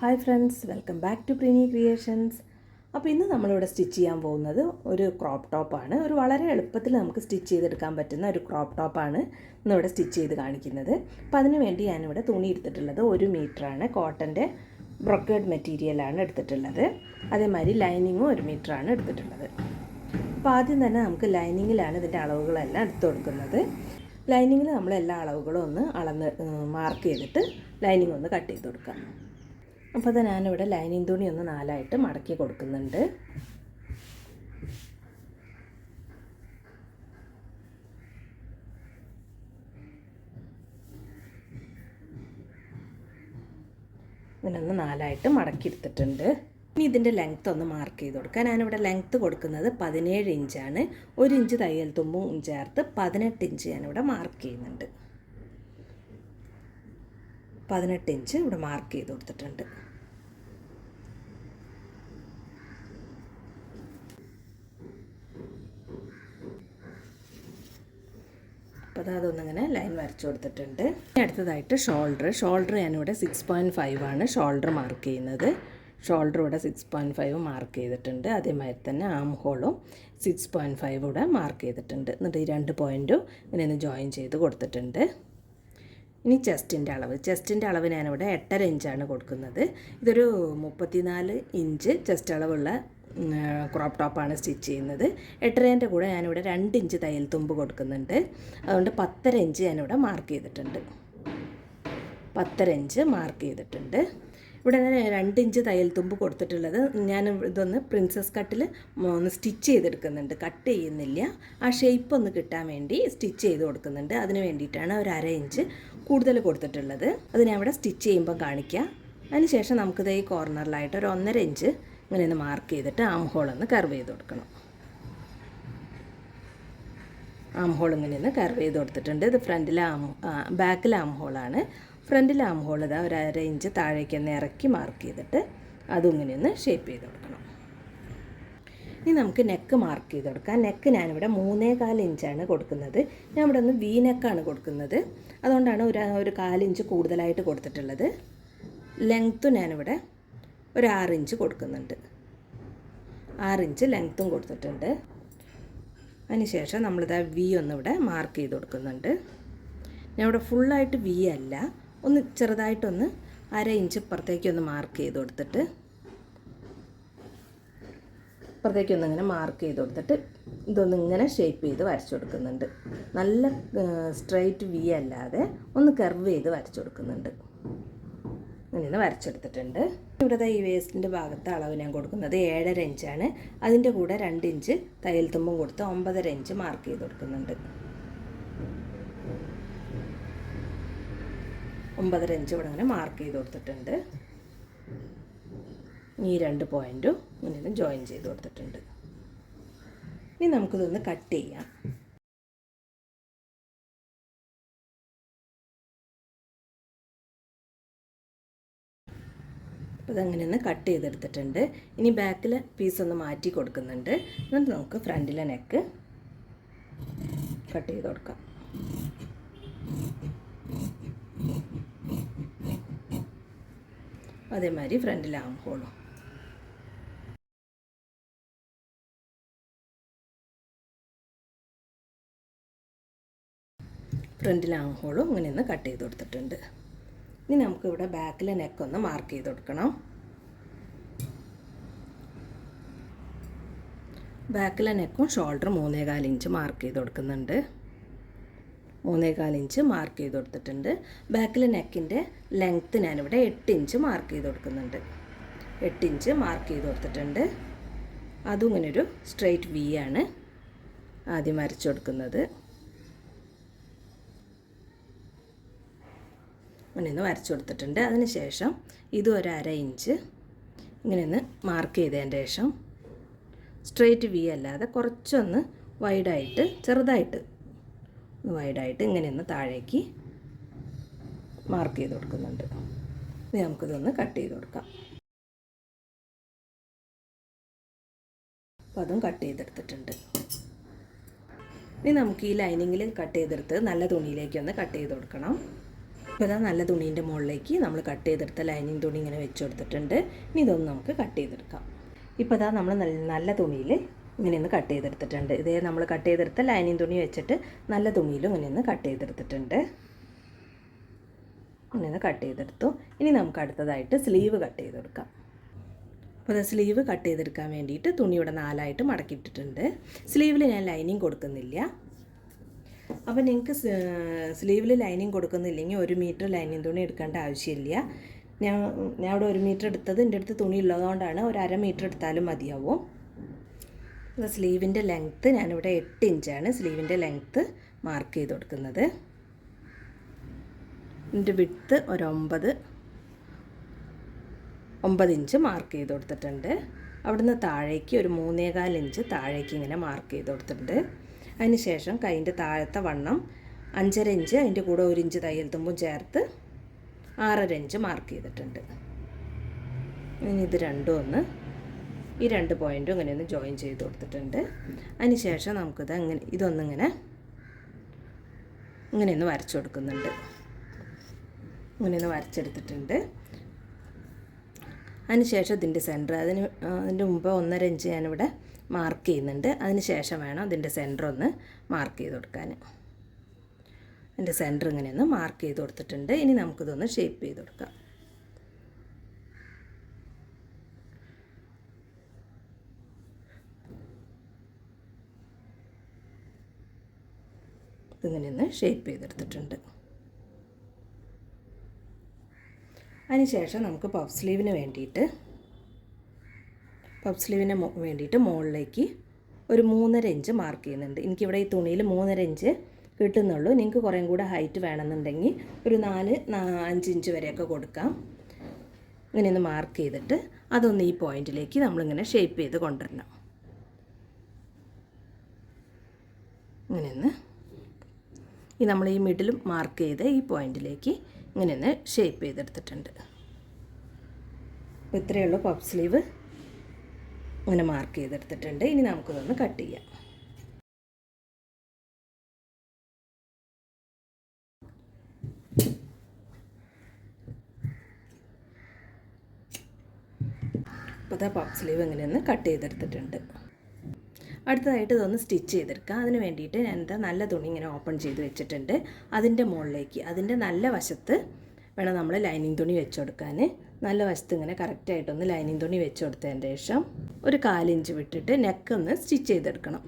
Hi friends welcome back to Preeni creations അപ്പോൾ ഇന്ന് നമ്മളിവിടെ സ്റ്റിച്ച് ചെയ്യാൻ പോകുന്നത് ഒരു ക്രോപ്പ് ടോപ്പാണ് ഒരു വളരെ എളുപ്പത്തിൽ നമുക്ക് സ്റ്റിച്ച് ചെയ്തെടുക്കാൻ പറ്റുന്ന ഒരു ക്രോപ്പ് ടോപ്പാണ് ഇന്നിവിടെ സ്റ്റിച്ച് ചെയ്ത് കാണിക്കുന്നത്. അപ്പോൾ അതിന് വേണ്ടി ഞാനിവിടെ തുണി എടുത്തിട്ടുള്ളത് ഒരു മീറ്ററാണ് കോട്ടന്റെ ബ്രൊക്കേഡ് മെറ്റീരിയലാണ് എടുത്തിട്ടുള്ളത്. അതേമാതിരി ലൈനിങ്ങും ഒരു മീറ്ററാണ് എടുത്തിട്ടുള്ളത്. അപ്പോൾ ആദ്യം തന്നെ നമുക്ക് ലൈനിങ്ങിലാണ് ഇതിന്റെ അളവുകളെല്ലാം എടുത്തു കൊടുക്കുന്നത്. ലൈനിങ്ങിൽ നമ്മൾ എല്ലാ അളവുകളും ഒന്ന് അളന്ന് മാർക്ക് ചെയ്തിട്ട് ലൈനിങ് ഒന്ന് കട്ട് ചെയ്ത് കൊടുക്കാം. അപ്പോൾ അത് ഞാനിവിടെ ലൈനിങ് തുണി ഒന്ന് നാലായിട്ട് മടക്കി കൊടുക്കുന്നുണ്ട്. ഇതിനൊന്ന് നാലായിട്ട് മടക്കി എടുത്തിട്ടുണ്ട്. ഇനി ഇതിന്റെ ലെങ്ത്ത് ഒന്ന് മാർക്ക് ചെയ്ത് കൊടുക്കുക ഞാനിവിടെ ലെങ്ത്ത് കൊടുക്കുന്നത് പതിനേഴ് ഇഞ്ചാണ്. ഒരു ഇഞ്ച് തയ്യൽ തുമ്പും ചേർത്ത് പതിനെട്ട് ഇഞ്ച് ഞാനിവിടെ മാർക്ക് ചെയ്യുന്നുണ്ട്. പതിനെട്ട് ഇഞ്ച് ഇവിടെ മാർക്ക് ചെയ്ത് കൊടുത്തിട്ടുണ്ട്. അപ്പോൾ അത് അതൊന്നിങ്ങനെ ലൈൻ വരച്ചു കൊടുത്തിട്ടുണ്ട്. ഇനി അടുത്തതായിട്ട് ഷോൾഡർ. ഷോൾഡർ ഞാനിവിടെ സിക്സ് പോയിന്റ് ഫൈവ് ആണ് ഷോൾഡർ മാർക്ക് ചെയ്യുന്നത്. ഷോൾഡർ ഇവിടെ സിക്സ് പോയിന്റ് ഫൈവ് മാർക്ക് ചെയ്തിട്ടുണ്ട്. അതേമാതിരി തന്നെ ആം ഹോളും സിക്സ് പോയിന്റ് ഫൈവ് ഇവിടെ മാർക്ക് ചെയ്തിട്ടുണ്ട്. എന്നിട്ട് ഈ രണ്ട് പോയിന്റും ഇങ്ങനെ ജോയിൻ ചെയ്ത് കൊടുത്തിട്ടുണ്ട്. ഇനി ചെസ്റ്റിന്റെ അളവ്. ചെസ്റ്റിന്റെ അളവ് ഞാനിവിടെ എട്ടര ഇഞ്ചാണ് കൊടുക്കുന്നത്. ഇതൊരു മുപ്പത്തിനാല് ഇഞ്ച് ചെസ്റ്റ് അളവുള്ള ക്രോപ്പ് ടോപ്പാണ് സ്റ്റിച്ച് ചെയ്യുന്നത്. എട്ടരേന്റെ കൂടെ ഞാനിവിടെ രണ്ട് ഇഞ്ച് തയ്യൽ തുമ്പ് കൊടുക്കുന്നുണ്ട്. അതുകൊണ്ട് പത്തര ഇഞ്ച് ഞാനിവിടെ മാർക്ക് ചെയ്തിട്ടുണ്ട്. പത്തര ഇഞ്ച് മാർക്ക് ചെയ്തിട്ടുണ്ട്. ഇവിടെ ഞാൻ രണ്ട് ഇഞ്ച് തയ്യൽ തുമ്പ് കൊടുത്തിട്ടുള്ളത്. ഞാൻ ഇതൊന്ന് പ്രിൻസസ് കട്ടിൽ ഒന്ന് സ്റ്റിച്ച് ചെയ്തെടുക്കുന്നുണ്ട്. കട്ട് ചെയ്യുന്നില്ല. ആ ഷേപ്പ് ഒന്ന് കിട്ടാൻ വേണ്ടി സ്റ്റിച്ച് ചെയ്ത് കൊടുക്കുന്നുണ്ട്. അതിന് വേണ്ടിയിട്ടാണ് ഒരു അര ഇഞ്ച് കൂടുതൽ കൊടുത്തിട്ടുള്ളത്. അത് ഞാൻ ഇവിടെ സ്റ്റിച്ച് ചെയ്യുമ്പോൾ കാണിക്കാം. അതിനുശേഷം നമുക്കിത് ഈ കോർണറിലായിട്ട് ഒരു ഒന്നര ഇഞ്ച് ഇങ്ങനെ ഒന്ന് മാർക്ക് ചെയ്തിട്ട് ആം ഹോൾ ഒന്ന് കർവ് ചെയ്ത് കൊടുക്കണം. ആം ഹോൾ ഇങ്ങനെ ഒന്ന് കർവ് ചെയ്ത് കൊടുത്തിട്ടുണ്ട്. ഇത് ഫ്രണ്ടിലെ ആം ബാക്കിലെ ആം ഹോളാണ് ഫ്രണ്ടിലെ ആം ഹോൾ ഇതാ ഒരു അര ഇഞ്ച് താഴേക്ക് ഒന്ന് ഇറക്കി മാർക്ക് ചെയ്തിട്ട് അതും ഇങ്ങനെ ഒന്ന് ഷേപ്പ് ചെയ്ത് കൊടുക്കണം. ഇനി നമുക്ക് നെക്ക് മാർക്ക് ചെയ്ത് കൊടുക്കാം. നെക്ക് ഞാനിവിടെ മൂന്നേ കാൽ ഇഞ്ചാണ് കൊടുക്കുന്നത്. ഞാൻ ഇവിടെ ഒന്ന് വി നെക്കാണ് കൊടുക്കുന്നത്. അതുകൊണ്ടാണ് ഒരു ഒരു കാലിഞ്ച് കൂടുതലായിട്ട് കൊടുത്തിട്ടുള്ളത്. ലെങ്ത്തും ഞാനിവിടെ ഒരു ആറിഞ്ച് കൊടുക്കുന്നുണ്ട്. ആറിഞ്ച് ലെങ്ത്തും കൊടുത്തിട്ടുണ്ട്. അതിനുശേഷം നമ്മളിതാ വി ഒന്നിവിടെ മാർക്ക് ചെയ്ത് കൊടുക്കുന്നുണ്ട്. ഞാൻ ഇവിടെ ഫുള്ളായിട്ട് വി അല്ല. ഒന്ന് ചെറുതായിട്ടൊന്ന് അര ഇഞ്ച് പുറത്തേക്കൊന്ന് മാർക്ക് ചെയ്ത് കൊടുത്തിട്ട് ഇപ്പുറത്തേക്ക് ഒന്ന് ഇങ്ങനെ മാർക്ക് ചെയ്ത് കൊടുത്തിട്ട് ഇതൊന്ന് ഇങ്ങനെ ഷേപ്പ് ചെയ്ത് വരച്ചു കൊടുക്കുന്നുണ്ട്. നല്ല സ്ട്രൈറ്റ് വി അല്ലാതെ ഒന്ന് കർവ് ചെയ്ത് വരച്ചു കൊടുക്കുന്നുണ്ട്. ഇങ്ങനെ വരച്ചെടുത്തിട്ടുണ്ട്. ഇവിടുത്തെ ഈ വേസ്റ്റിന്റെ ഭാഗത്തെ അളവ് ഞാൻ കൊടുക്കുന്നത് ഏഴര ഇഞ്ചാണ്. അതിന്റെ കൂടെ രണ്ട് ഇഞ്ച് തയ്യൽ തുമ്പും കൊടുത്ത് ഒമ്പതര ഇഞ്ച് മാർക്ക് ചെയ്ത് കൊടുക്കുന്നുണ്ട്. ഒമ്പതര ഇഞ്ച് ഇവിടെ അങ്ങനെ മാർക്ക് ചെയ്ത് കൊടുത്തിട്ടുണ്ട്. ഈ രണ്ട് പോയിന്റും ഇങ്ങനെ ജോയിൻ ചെയ്ത് കൊടുത്തിട്ടുണ്ട്. ഇനി നമുക്കിതൊന്ന് കട്ട് ചെയ്യാം. അപ്പോൾ ഇതങ്ങനെ ഒന്ന് കട്ട് ചെയ്തെടുത്തിട്ടുണ്ട്. ഇനി ബാക്കിൽ പീസ് ഒന്ന് മാറ്റി കൊടുക്കുന്നുണ്ട്. എന്നിട്ട് നമുക്ക് ഫ്രണ്ടിലെ നെക്ക് കട്ട് ചെയ്ത് കൊടുക്കാം. അതേമാതിരി ഫ്രണ്ടിൽ ആം ഹോളും ഇങ്ങനെ ഒന്ന് കട്ട് ചെയ്ത് കൊടുത്തിട്ടുണ്ട്. ഇനി നമുക്കിവിടെ ബാക്കിലെ നെക്ക് ഒന്ന് മാർക്ക് ചെയ്ത് കൊടുക്കണം. ബാക്കിലെ നെക്കും ഷോൾഡർ മൂന്നേകാൽ ഇഞ്ച് മാർക്ക് ചെയ്ത് കൊടുക്കുന്നുണ്ട്. മൂന്നേകാൽ ഇഞ്ച് മാർക്ക് ചെയ്ത് കൊടുത്തിട്ടുണ്ട്. ബാക്കിൽ നെക്കിന്റെ ലെങ്ത്ത് ഞാനിവിടെ എട്ട് ഇഞ്ച് മാർക്ക് ചെയ്ത് കൊടുക്കുന്നുണ്ട്. എട്ട് ഇഞ്ച് മാർക്ക് ചെയ്ത് കൊടുത്തിട്ടുണ്ട്. അതും ഇങ്ങനെ ഒരു സ്ട്രെയിറ്റ് വി ആണ് ആദ്യം വരച്ചു കൊടുക്കുന്നത്. അങ്ങനെ ഒന്ന് വരച്ചു കൊടുത്തിട്ടുണ്ട്. അതിന് ശേഷം ഇതും ഒരു അര ഇഞ്ച് ഇങ്ങനെ ഒന്ന് മാർക്ക് ചെയ്തതിന് ശേഷം സ്ട്രെയിറ്റ് വി അല്ലാതെ കുറച്ചൊന്ന് വൈഡായിട്ട് ചെറുതായിട്ട് വൈഡായിട്ട് ഇങ്ങനെ ഒന്ന് താഴേക്ക് മാർക്ക് ചെയ്ത് കൊടുക്കുന്നുണ്ട്. ഇനി നമുക്കിതൊന്ന് കട്ട് ചെയ്ത് കൊടുക്കാം. അപ്പോൾ അതും കട്ട് ചെയ്തെടുത്തിട്ടുണ്ട്. ഇനി നമുക്ക് ഈ ലൈനിങ്ങിൽ കട്ട് ചെയ്തെടുത്ത് നല്ല തുണിയിലേക്ക് ഒന്ന് കട്ട് ചെയ്ത് കൊടുക്കണം. ഇപ്പോൾ ഇതാ നല്ല തുണീന്റെ മുകളിലേക്ക് നമ്മൾ കട്ട് ചെയ്തെടുത്ത ലൈനിങ് തുണി ഇങ്ങനെ വെച്ച് കൊടുത്തിട്ടുണ്ട്. ഇനി ഇതൊന്ന് നമുക്ക് കട്ട് ചെയ്തെടുക്കാം. ഇപ്പോൾ ഇതാ നമ്മൾ നല്ല തുണിയിൽ ഇങ്ങനെ ഒന്ന് കട്ട് ചെയ്തെടുത്തിട്ടുണ്ട്. ഇതേ നമ്മൾ കട്ട് ചെയ്തെടുത്ത ലൈനിങ് തുണി വെച്ചിട്ട് നല്ല തുണിയിലും ഇങ്ങനെ ഒന്ന് കട്ട് ചെയ്തെടുത്തിട്ടുണ്ട്. ഇങ്ങനെ ഒന്ന് കട്ട് ചെയ്തെടുത്തു. ഇനി നമുക്ക് അടുത്തതായിട്ട് സ്ലീവ് കട്ട് ചെയ്തെടുക്കാം. അപ്പോൾ അത് സ്ലീവ് കട്ട് ചെയ്തെടുക്കാൻ വേണ്ടിയിട്ട് തുണിയുടെ നാലായിട്ട് മടക്കിയിട്ടിട്ടുണ്ട്. സ്ലീവിൽ ഞാൻ ലൈനിങ് കൊടുക്കുന്നില്ല. അപ്പോൾ നിങ്ങൾക്ക് സ്ലീവിൽ ലൈനിങ് കൊടുക്കുന്നില്ലെങ്കിൽ ഒരു മീറ്റർ ലൈനിങ് തുണി എടുക്കേണ്ട ആവശ്യമില്ല. ഞാൻ ഞാൻ അവിടെ ഒരു മീറ്റർ എടുത്തത് എന്റെ അടുത്ത് തുണി ഉള്ളതുകൊണ്ടാണ് ഒരു അര മീറ്റർ എടുത്താലും മതിയാവും. സ്ലീവിന്റെ ലെങ്ത്ത് ഞാനിവിടെ എട്ട് ഇഞ്ചാണ്. സ്ലീവിന്റെ ലെങ്ത്ത് മാർക്ക് ചെയ്ത് കൊടുക്കുന്നത്. ഇതിന്റെ വിട്ത്ത് ഒരൊമ്പത് ഒമ്പത് ഇഞ്ച് മാർക്ക് ചെയ്ത് കൊടുത്തിട്ടുണ്ട്. അവിടുന്ന് താഴേക്ക് ഒരു മൂന്നേകാൽ ഇഞ്ച് താഴേക്ക് ഇങ്ങനെ മാർക്ക് ചെയ്ത് കൊടുത്തിട്ടുണ്ട്. അതിന് ശേഷം കൈന്റെ താഴത്തെ വണ്ണം അഞ്ചര ഇഞ്ച് അതിന്റെ കൂടെ ഒരു ഇഞ്ച് തയ്യൽ തുമ്പും ചേർത്ത് ആറര ഇഞ്ച് മാർക്ക് ചെയ്തിട്ടുണ്ട്. ഇനി ഇത് രണ്ടും ഒന്ന് ഈ രണ്ട് പോയിന്റും ഇങ്ങനെ ഒന്ന് ജോയിൻ ചെയ്ത് കൊടുത്തിട്ടുണ്ട്. അതിന് ശേഷം നമുക്കിത് അങ്ങനെ ഇതൊന്നിങ്ങനെ ഇങ്ങനെയൊന്ന് വരച്ചു കൊടുക്കുന്നുണ്ട്. ഇങ്ങനെയൊന്ന് വരച്ചെടുത്തിട്ടുണ്ട്. അതിനുശേഷം ഇതിന്റെ സെന്റർ അതിന് അതിന്റെ മുമ്പ് ഒന്നര ഇഞ്ച് ഞാനിവിടെ മാർക്ക് ചെയ്യുന്നുണ്ട്. അതിന് ശേഷം വേണം അതിന്റെ സെന്റർ ഒന്ന് മാർക്ക് ചെയ്ത് കൊടുക്കാൻ. അതിന്റെ സെന്റർ ഇങ്ങനെയൊന്ന് മാർക്ക് ചെയ്ത് കൊടുത്തിട്ടുണ്ട്. ഇനി നമുക്കിതൊന്ന് ഷേപ്പ് ചെയ്ത് കൊടുക്കാം. ഇതിങ്ങനെ ഒന്ന് ഷേപ്പ് ചെയ്തെടുത്തിട്ടുണ്ട്. അതിനുശേഷം നമുക്ക് പഫ് സ്ലീവിന് വേണ്ടിയിട്ട് പഫ് സ്ലീവിന് വേണ്ടിയിട്ട് മുകളിലേക്ക് ഒരു മൂന്നര ഇഞ്ച് മാർക്ക് ചെയ്യുന്നുണ്ട്. എനിക്കിവിടെ ഈ തുണിയിൽ മൂന്നര ഇഞ്ച് കിട്ടുന്നുള്ളൂ. നിങ്ങൾക്ക് കുറേ കൂടെ ഹൈറ്റ് വേണമെന്നുണ്ടെങ്കിൽ ഒരു നാല് അഞ്ച് ഇഞ്ച് വരെയൊക്കെ കൊടുക്കാം. ഇങ്ങനെ ഒന്ന് മാർക്ക് ചെയ്തിട്ട് അതൊന്ന് ഈ പോയിന്റിലേക്ക് നമ്മളിങ്ങനെ ഷേപ്പ് ചെയ്ത് കൊണ്ടുവരണം. ഇങ്ങനെയൊന്ന് ഈ നമ്മൾ ഈ മിഡിൽ മാർക്ക് ചെയ്ത് ഈ പോയിന്റിലേക്ക് ഇങ്ങനെ ഒന്ന് ഷേപ്പ് ചെയ്തെടുത്തിട്ടുണ്ട്. ഇത്രയേ ഉള്ളൂ പഫ് സ്ലീവ് ഇങ്ങനെ മാർക്ക് ചെയ്തെടുത്തിട്ടുണ്ട്. ഇനി നമുക്കിതൊന്ന് കട്ട് ചെയ്യാം. അപ്പോൾ ഇതാ പഫ് സ്ലീവ് ഇങ്ങനെയൊന്ന് കട്ട് ചെയ്തെടുത്തിട്ടുണ്ട്. അടുത്തതായിട്ട് ഇതൊന്ന് സ്റ്റിച്ച് ചെയ്തെടുക്കുക. അതിന് വേണ്ടിയിട്ട് ഞാൻ എന്താ നല്ല തുണി ഇങ്ങനെ ഓപ്പൺ ചെയ്ത് വെച്ചിട്ടുണ്ട്. അതിന്റെ മുകളിലേക്ക് അതിന്റെ നല്ല വശത്ത് വേണം നമ്മൾ ലൈനിങ് തുണി വെച്ച് കൊടുക്കാൻ. നല്ല വശത്ത് ഇങ്ങനെ കറക്റ്റായിട്ടൊന്ന് ലൈനിങ് തുണി വെച്ച് കൊടുത്തതിന് ശേഷം ഒരു കാലിഞ്ച് വിട്ടിട്ട് നെക്ക് ഒന്ന് സ്റ്റിച്ച് ചെയ്തെടുക്കണം.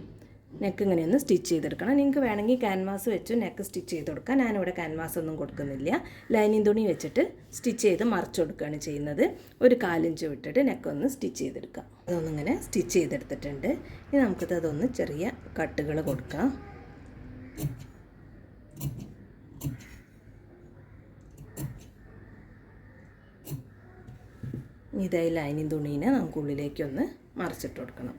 നെക്ക് ഇങ്ങനെ ഒന്ന് സ്റ്റിച്ച് ചെയ്തെടുക്കണം. നിങ്ങൾക്ക് വേണമെങ്കിൽ ക്യാൻവാസ് വെച്ച് നെക്ക് സ്റ്റിച്ച് ചെയ്ത് കൊടുക്കാം. ഞാനിവിടെ ക്യാൻവാസ് ഒന്നും കൊടുക്കുന്നില്ല. ലൈനിങ് തുണി വെച്ചിട്ട് സ്റ്റിച്ച് ചെയ്ത് മറിച്ച് കൊടുക്കുകയാണ് ചെയ്യുന്നത്. ഒരു കാലിഞ്ച് വിട്ടിട്ട് നെക്ക് ഒന്ന് സ്റ്റിച്ച് ചെയ്തെടുക്കാം. അതൊന്നിങ്ങനെ സ്റ്റിച്ച് ചെയ്തെടുത്തിട്ടുണ്ട്. ഇനി നമുക്കിത് അതൊന്ന് ചെറിയ കട്ടുകൾ കൊടുക്കാം. ഇതായി ലൈനിങ് തുണീനെ നമുക്ക് ഉള്ളിലേക്കൊന്ന് മറിച്ചിട്ട് കൊടുക്കണം.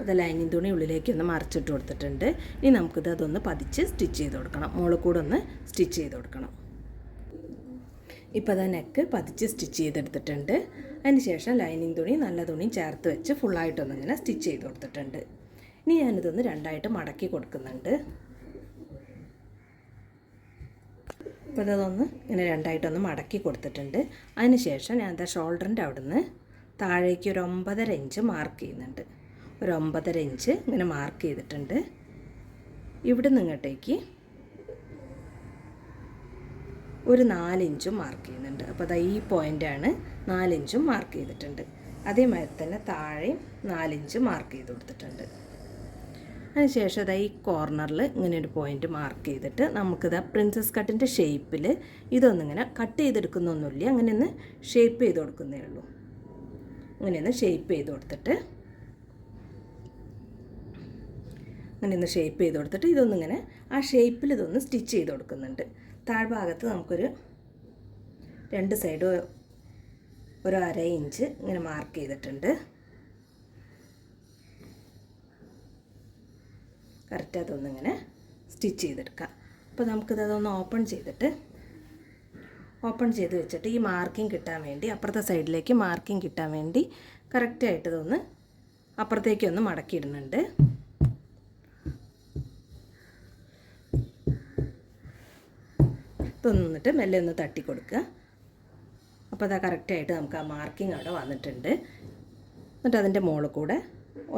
അത് ലൈനിങ് തുണി ഉള്ളിലേക്ക് ഒന്ന് മറിച്ചിട്ട് കൊടുത്തിട്ടുണ്ട്. ഇനി നമുക്കിത് അതൊന്ന് പതിച്ച് സ്റ്റിച്ച് ചെയ്ത് കൊടുക്കണം. മുകളിൽ കൂടെ ഒന്ന് സ്റ്റിച്ച് ചെയ്ത് കൊടുക്കണം. ഇപ്പോൾ അത് നെക്ക് പതിച്ച് സ്റ്റിച്ച് ചെയ്തെടുത്തിട്ടുണ്ട്. അതിന് ശേഷം ലൈനിങ് തുണി നല്ല തുണി ചേർത്ത് വെച്ച് ഫുള്ളായിട്ടൊന്നിങ്ങനെ സ്റ്റിച്ച് ചെയ്ത് കൊടുത്തിട്ടുണ്ട്. ഇനി ഞാനിതൊന്ന് രണ്ടായിട്ട് മടക്കി കൊടുക്കുന്നുണ്ട്. അപ്പോൾ ഇതൊന്ന് ഇങ്ങനെ രണ്ടായിട്ടൊന്ന് മടക്കി കൊടുത്തിട്ടുണ്ട്. അതിന് ശേഷം ഞാൻ ഷോൾഡറിന്റെ അവിടുന്ന് താഴേക്ക് ഒരു ഒമ്പതര ഇഞ്ച് മാർക്ക് ചെയ്യുന്നുണ്ട്. ഒരു ഒമ്പതര ഇഞ്ച് ഇങ്ങനെ മാർക്ക് ചെയ്തിട്ടുണ്ട്. ഇവിടെ നിങ്ങോട്ടേക്ക് ഒരു നാലിഞ്ചും മാർക്ക് ചെയ്യുന്നുണ്ട്. അപ്പോൾ അതാ ഈ പോയിന്റാണ് നാലിഞ്ചും മാർക്ക് ചെയ്തിട്ടുണ്ട്. അതേമാതിരി തന്നെ താഴെയും നാലിഞ്ച് മാർക്ക് ചെയ്ത് കൊടുത്തിട്ടുണ്ട്. അതിനുശേഷം അതാ ഈ കോർണറിൽ ഇങ്ങനെ ഒരു പോയിന്റ് മാർക്ക് ചെയ്തിട്ട് നമുക്കിത് പ്രിൻസസ് കട്ടിന്റെ ഷേപ്പിൽ ഇതൊന്നിങ്ങനെ കട്ട് ചെയ്തെടുക്കുന്നൊന്നുമില്ല. അങ്ങനെ ഒന്ന് ഷേപ്പ് ചെയ്ത് കൊടുക്കുന്നേ ഉള്ളൂ. അങ്ങനെ ഒന്ന് ഷേപ്പ് ചെയ്ത് കൊടുത്തിട്ട് അങ്ങനെ ഒന്ന് ഷേപ്പ് ചെയ്ത് കൊടുത്തിട്ട് ഇതൊന്നിങ്ങനെ ആ ഷേപ്പിൽ ഇതൊന്ന് സ്റ്റിച്ച് ചെയ്ത് കൊടുക്കുന്നുണ്ട്. താഴ്ഭാഗത്ത് നമുക്കൊരു രണ്ട് സൈഡ് ഒരു അര ഇഞ്ച് ഇങ്ങനെ മാർക്ക് ചെയ്തിട്ടുണ്ട്. കറക്റ്റ് അതൊന്നിങ്ങനെ സ്റ്റിച്ച് ചെയ്തെടുക്കാം. അപ്പോൾ നമുക്കിത് അതൊന്ന് ഓപ്പൺ ചെയ്തിട്ട് ഓപ്പൺ ചെയ്ത് വെച്ചിട്ട് ഈ മാർക്കിംഗ് കിട്ടാൻ വേണ്ടി അപ്പുറത്തെ സൈഡിലേക്ക് മാർക്കിംഗ് കിട്ടാൻ വേണ്ടി കറക്റ്റായിട്ട് ഇതൊന്ന് അപ്പുറത്തേക്ക് ഒന്ന് മടക്കിയിടുന്നുണ്ട്. ഇതൊന്നിട്ട് മെല്ലെ ഒന്ന് തട്ടി കൊടുക്കുക. അപ്പോൾ അതാ കറക്റ്റായിട്ട് നമുക്ക് ആ മാർക്കിംഗ് അവിടെ വന്നിട്ടുണ്ട്. എന്നിട്ട് അതിന്റെ മുകളിൽ കൂടെ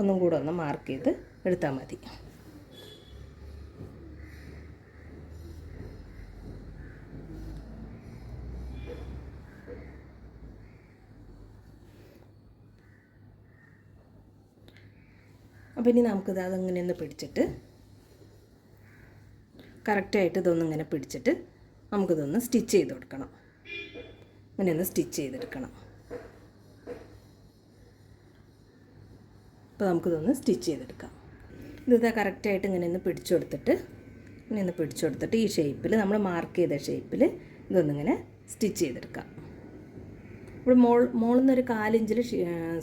ഒന്നും കൂടെ ഒന്ന് മാർക്ക് ചെയ്ത് എടുത്താൽ മതി. അപ്പോൾ ഇനി നമുക്കിത് അതങ്ങനെ ഒന്ന് പിടിച്ചിട്ട് കറക്റ്റായിട്ട് ഇതൊന്നിങ്ങനെ പിടിച്ചിട്ട് നമുക്കിതൊന്ന് സ്റ്റിച്ച് ചെയ്ത് കൊടുക്കണം. ഇങ്ങനെ ഒന്ന് സ്റ്റിച്ച് ചെയ്തെടുക്കണം. അപ്പോൾ നമുക്കിതൊന്ന് സ്റ്റിച്ച് ചെയ്തെടുക്കാം. ഇതാ കറക്റ്റായിട്ട് ഇങ്ങനെ ഒന്ന് പിടിച്ചു കൊടുത്തിട്ട് ഇങ്ങനെ ഒന്ന് പിടിച്ചു കൊടുത്തിട്ട് ഈ ഷേപ്പിൽ നമ്മൾ മാർക്ക് ചെയ്ത ഷേപ്പിൽ ഇതൊന്നിങ്ങനെ സ്റ്റിച്ച് ചെയ്തെടുക്കാം. ഇവിടെ മോൾ മോളിൽ നിന്നൊരു കാലിഞ്ചിൽ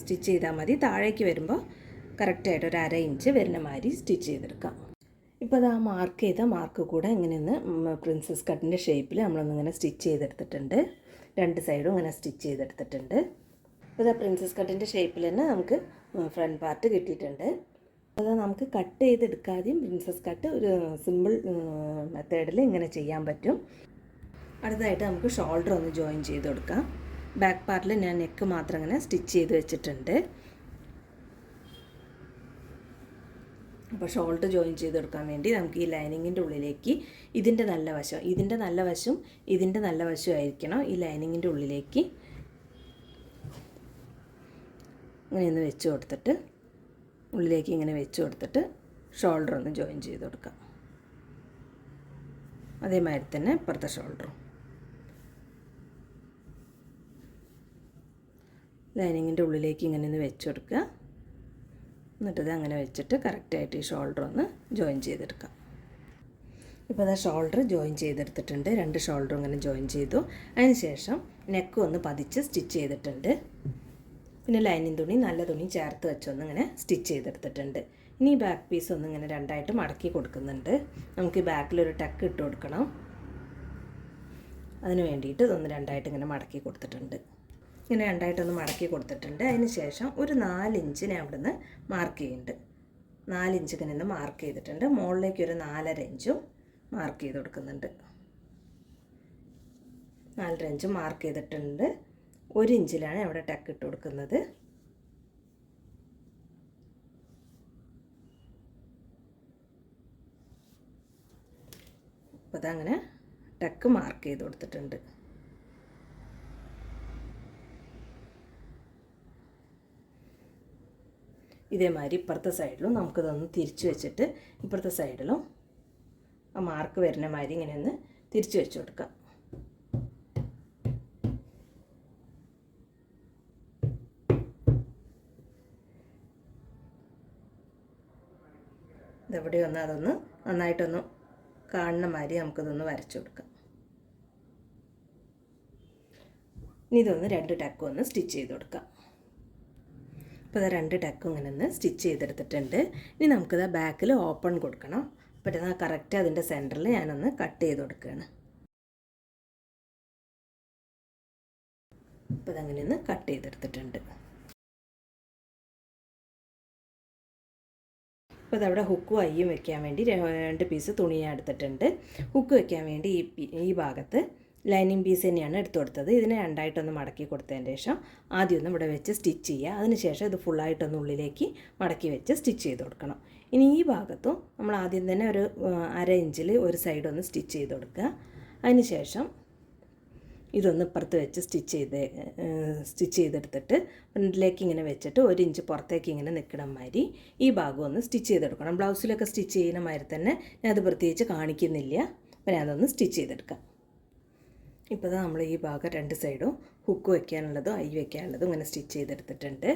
സ്റ്റിച്ച് ചെയ്താൽ മതി. താഴേക്ക് വരുമ്പോൾ കറക്റ്റായിട്ട് ഒരു അര ഇഞ്ച് വരുന്ന മാതിരി സ്റ്റിച്ച് ചെയ്തെടുക്കാം. ഇപ്പോൾ അത് ആ മാർക്ക് ചെയ്ത മാർക്ക് കൂടെ ഇങ്ങനെ ഒന്ന് പ്രിൻസസ് കട്ടിന്റെ ഷേപ്പിൽ നമ്മളൊന്നിങ്ങനെ സ്റ്റിച്ച് ചെയ്തെടുത്തിട്ടുണ്ട്. രണ്ട് സൈഡും ഇങ്ങനെ സ്റ്റിച്ച് ചെയ്തെടുത്തിട്ടുണ്ട്. ഇപ്പോൾ ഇതാ പ്രിൻസസ് കട്ടിന്റെ ഷേപ്പിൽ തന്നെ നമുക്ക് ഫ്രണ്ട് പാർട്ട് കിട്ടിയിട്ടുണ്ട്. അത് നമുക്ക് കട്ട് ചെയ്തെടുക്കാതെയും പ്രിൻസസ് കട്ട് ഒരു സിമ്പിൾ മെത്തേഡിൽ ഇങ്ങനെ ചെയ്യാൻ പറ്റും. അടുത്തതായിട്ട് നമുക്ക് ഷോൾഡർ ഒന്ന് ജോയിൻ ചെയ്ത് കൊടുക്കാം. ബാക്ക് പാർട്ടിൽ ഞാൻ നെക്ക് മാത്രം ഇങ്ങനെ സ്റ്റിച്ച് ചെയ്ത് വെച്ചിട്ടുണ്ട്. അപ്പോൾ ഷോൾഡർ ജോയിൻ ചെയ്ത് കൊടുക്കാൻ വേണ്ടി നമുക്ക് ഈ ലൈനിങ്ങിന്റെ ഉള്ളിലേക്ക് ഇതിന്റെ നല്ല വശം ഇതിന്റെ നല്ല വശം ഇതിന്റെ നല്ല വശം ആയിരിക്കണം ഈ ലൈനിങ്ങിന്റെ ഉള്ളിലേക്ക്. ഇങ്ങനെ ഒന്ന് വെച്ച് കൊടുത്തിട്ട് ഉള്ളിലേക്ക് ഇങ്ങനെ വെച്ച് കൊടുത്തിട്ട് ഷോൾഡർ ഒന്ന് ജോയിൻ ചെയ്ത് കൊടുക്കാം. അതേമാതിരി തന്നെ ഇപ്പുറത്തെ ഷോൾഡറും. ലൈനിങ്ങിന്റെ ഉള്ളിലേക്ക് ഇങ്ങനെ ഒന്ന് വെച്ച് കൊടുക്കുക. എന്നിട്ടത് അങ്ങനെ വെച്ചിട്ട് കറക്റ്റായിട്ട് ഈ ഷോൾഡർ ഒന്ന് ജോയിൻ ചെയ്തെടുക്കാം. ഇപ്പോൾ അതാ ഷോൾഡർ ജോയിൻ ചെയ്തെടുത്തിട്ടുണ്ട്. രണ്ട് ഷോൾഡറും ഇങ്ങനെ ജോയിൻ ചെയ്തു. അതിന് ശേഷം നെക്ക് ഒന്ന് പതിച്ച് സ്റ്റിച്ച് ചെയ്തിട്ടുണ്ട്. പിന്നെ ലൈനിങ് തുണി നല്ല തുണി ചേർത്ത് വെച്ചൊന്ന് ഇങ്ങനെ സ്റ്റിച്ച് ചെയ്തെടുത്തിട്ടുണ്ട്. ഇനി ഈ ബാക്ക് പീസ് ഒന്ന് ഇങ്ങനെ രണ്ടായിട്ട് മടക്കി കൊടുക്കുന്നുണ്ട്. നമുക്ക് ഈ ബാക്കിലൊരു ടക്ക് ഇട്ട് കൊടുക്കണം. അതിന് വേണ്ടിയിട്ട് ഇതൊന്ന് രണ്ടായിട്ട് ഇങ്ങനെ മടക്കി കൊടുത്തിട്ടുണ്ട്. ഇങ്ങനെ രണ്ടായിട്ടൊന്ന് മടക്കി കൊടുത്തിട്ടുണ്ട്. അതിന് ശേഷം ഒരു നാലിഞ്ച് ഞാൻ അവിടെ നിന്ന് മാർക്ക് ചെയ്യുന്നുണ്ട്. നാലിഞ്ച് ഇങ്ങനെ ഒന്ന് മാർക്ക് ചെയ്തിട്ടുണ്ട്. മുകളിലേക്ക് ഒരു നാലര ഇഞ്ചും മാർക്ക് ചെയ്ത് കൊടുക്കുന്നുണ്ട്. നാലര ഇഞ്ച് മാർക്ക് ചെയ്തിട്ടുണ്ട്. ഒരു ഇഞ്ചിലാണ് അവിടെ ടക്ക് ഇട്ട് കൊടുക്കുന്നത്. അപ്പോൾ അതങ്ങനെ ടക്ക് മാർക്ക് ചെയ്ത് കൊടുത്തിട്ടുണ്ട്. ഇതേമാതിരി ഇപ്പുറത്തെ സൈഡിലും നമുക്കിതൊന്ന് തിരിച്ച് വെച്ചിട്ട് ഇപ്പുറത്തെ സൈഡിലും ആ മാർക്ക് വരുന്ന മാതിരി ഇങ്ങനെ ഒന്ന് തിരിച്ച് വെച്ച് കൊടുക്കാം. ഇതെവിടെ ഒന്ന് അതൊന്ന് നന്നായിട്ടൊന്ന് കാണുന്ന മാതിരി നമുക്കിതൊന്ന് വരച്ചു കൊടുക്കാം. ഇനി ഇതൊന്ന് രണ്ട് ടക്കും ഒന്ന് സ്റ്റിച്ച് ചെയ്ത് കൊടുക്കാം. അപ്പോൾ ഇത് രണ്ട് ടക്കും ഇങ്ങനെ ഒന്ന് സ്റ്റിച്ച് ചെയ്തെടുത്തിട്ടുണ്ട്. ഇനി നമുക്കിത് ബാക്കിൽ ഓപ്പൺ കൊടുക്കണം. അപ്പോൾ ഇതാ കറക്റ്റ് അതിന്റെ സെന്ററിൽ ഞാനൊന്ന് കട്ട് ചെയ്ത് കൊടുക്കുകയാണ്. അപ്പോൾ ഇതങ്ങനെ ഒന്ന് കട്ട് ചെയ്തെടുത്തിട്ടുണ്ട്. അപ്പോൾ അതവിടെ ഹുക്കും അയ്യും വെക്കാൻ വേണ്ടി രണ്ട് പീസ് തുണി എടുത്തിട്ടുണ്ട്. ഹുക്ക് വെക്കാൻ വേണ്ടി ഈ ഈ ഭാഗത്ത് ലൈനിങ് പീസ് തന്നെയാണ് എടുത്തു കൊടുത്തത്. ഇതിനെ രണ്ടായിട്ടൊന്ന് മടക്കി കൊടുത്തതിന് ശേഷം ആദ്യം ഒന്ന് ഇവിടെ വെച്ച് സ്റ്റിച്ച് ചെയ്യുക. അതിനുശേഷം ഇത് ഫുള്ളായിട്ടൊന്ന് ഉള്ളിലേക്ക് മടക്കി വെച്ച് സ്റ്റിച്ച് ചെയ്ത് കൊടുക്കണം. ഇനി ഈ ഭാഗത്തും നമ്മൾ ആദ്യം തന്നെ ഒരു അര ഇഞ്ചിൽ ഒരു സൈഡ് ഒന്ന് സ്റ്റിച്ച് ചെയ്ത് കൊടുക്കുക. അതിനുശേഷം ഇതൊന്ന് ഇപ്പുറത്ത് വെച്ച് സ്റ്റിച്ച് ചെയ്ത് സ്റ്റിച്ച് ചെയ്തെടുത്തിട്ട് ഫ്രണ്ടിലേക്ക് ഇങ്ങനെ വെച്ചിട്ട് ഒരു ഇഞ്ച് പുറത്തേക്ക് ഇങ്ങനെ നിൽക്കണം മാതിരി ഈ ഭാഗം ഒന്ന് സ്റ്റിച്ച് ചെയ്തെടുക്കണം ബ്ലൗസിലൊക്കെ സ്റ്റിച്ച് ചെയ്യുന്ന മാതിരി തന്നെ ഞാൻ അത് പ്രത്യേകിച്ച് കാണിക്കുന്നില്ല. അപ്പോൾ ഞാനതൊന്ന് സ്റ്റിച്ച് ചെയ്തെടുക്കാം. ഇപ്പോൾ നമ്മൾ ഈ ഭാഗം രണ്ട് സൈഡും ഹുക്ക് വയ്ക്കാനുള്ളതും ഐ വയ്ക്കാനുള്ളതും ഇങ്ങനെ സ്റ്റിച്ച് ചെയ്തെടുത്തിട്ടുണ്ട്.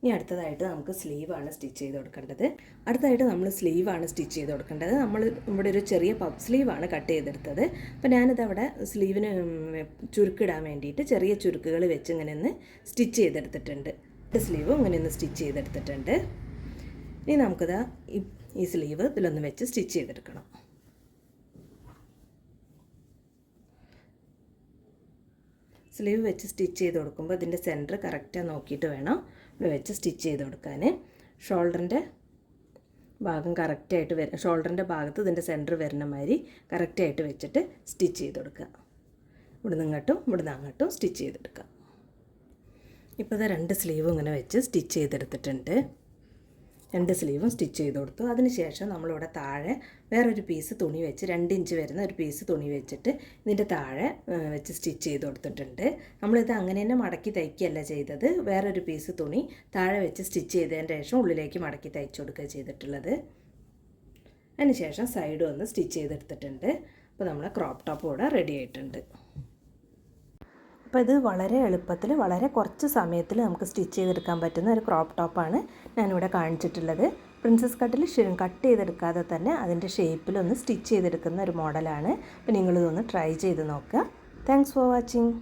ഇനി അടുത്തതായിട്ട് നമുക്ക് സ്ലീവാണ് സ്റ്റിച്ച് ചെയ്ത് കൊടുക്കേണ്ടത്. അടുത്തതായിട്ട് നമ്മൾ സ്ലീവാണ് സ്റ്റിച്ച് ചെയ്ത് കൊടുക്കേണ്ടത്. നമ്മൾ ഇവിടെ ഒരു ചെറിയ പഫ് സ്ലീവാണ് കട്ട് ചെയ്തെടുത്തത്. അപ്പോൾ ഞാനിത് അവിടെ സ്ലീവിന് ചുരുക്കിടാൻ വേണ്ടിയിട്ട് ചെറിയ ചുരുക്കുകൾ വെച്ച് ഇങ്ങനെ ഒന്ന് സ്റ്റിച്ച് ചെയ്തെടുത്തിട്ടുണ്ട്. സ്ലീവും ഇങ്ങനെ ഒന്ന് സ്റ്റിച്ച് ചെയ്തെടുത്തിട്ടുണ്ട്. ഇനി നമുക്കിത് ഈ സ്ലീവ് ഇതിലൊന്ന് വെച്ച് സ്റ്റിച്ച് ചെയ്തെടുക്കണം. സ്ലീവ് വെച്ച് സ്റ്റിച്ച് ചെയ്ത് കൊടുക്കുമ്പോൾ ഇതിന്റെ സെന്റർ കറക്റ്റായി നോക്കിയിട്ട് വേണം ഇവിടെ വെച്ച് സ്റ്റിച്ച് ചെയ്ത് കൊടുക്കാൻ. ഷോൾഡറിന്റെ ഭാഗം കറക്റ്റായിട്ട് വരും ഷോൾഡറിന്റെ ഭാഗത്ത് ഇതിന്റെ സെന്റർ വരുന്ന മാതിരി കറക്റ്റായിട്ട് വെച്ചിട്ട് സ്റ്റിച്ച് ചെയ്ത് കൊടുക്കുക. ഇവിടുന്ന് ഇങ്ങോട്ടും ഇവിടുന്ന് അങ്ങോട്ടും സ്റ്റിച്ച് ചെയ്തെടുക്കുക. ഇപ്പോൾ ഇത് രണ്ട് സ്ലീവ് ഇങ്ങനെ വെച്ച് സ്റ്റിച്ച് ചെയ്തെടുത്തിട്ടുണ്ട്. രണ്ട് സ്ലീവും സ്റ്റിച്ച് ചെയ്ത് കൊടുത്തു. അതിനുശേഷം നമ്മളിവിടെ താഴെ വേറൊരു പീസ് തുണി വെച്ച് രണ്ട് ഇഞ്ച് വരുന്ന ഒരു പീസ് തുണി വെച്ചിട്ട് ഇതിന്റെ താഴെ വെച്ച് സ്റ്റിച്ച് ചെയ്ത് കൊടുത്തിട്ടുണ്ട്. നമ്മളിത് അങ്ങനെ തന്നെ മടക്കി തയ്ക്കുകയല്ല ചെയ്തത്. വേറൊരു പീസ് തുണി താഴെ വെച്ച് സ്റ്റിച്ച് ചെയ്തതിന് ശേഷം ഉള്ളിലേക്ക് മടക്കി തയ്ച്ചു കൊടുക്കുക ചെയ്തിട്ടുള്ളത്. അതിനുശേഷം സൈഡ് വന്ന് സ്റ്റിച്ച് ചെയ്തെടുത്തിട്ടുണ്ട്. അപ്പോൾ നമ്മളെ ക്രോപ്പ് ടോപ്പ് ഇവിടെ റെഡി ആയിട്ടുണ്ട്. അപ്പോൾ ഇത് വളരെ എളുപ്പത്തിൽ വളരെ കുറച്ച് സമയത്തിൽ നമുക്ക് സ്റ്റിച്ച് ചെയ്തെടുക്കാൻ പറ്റുന്ന ഒരു ക്രോപ്പ് ടോപ്പാണ് ഞാനിവിടെ കാണിച്ചിട്ടുള്ളത്. പ്രിൻസസ് കട്ടിൽ കട്ട് ചെയ്തെടുക്കാതെ തന്നെ അതിന്റെ ഷേപ്പിലൊന്ന് സ്റ്റിച്ച് ചെയ്തെടുക്കുന്ന ഒരു മോഡലാണ് അപ്പോൾ നിങ്ങളിതൊന്ന് ട്രൈ ചെയ്ത് നോക്കുക. Thanks for watching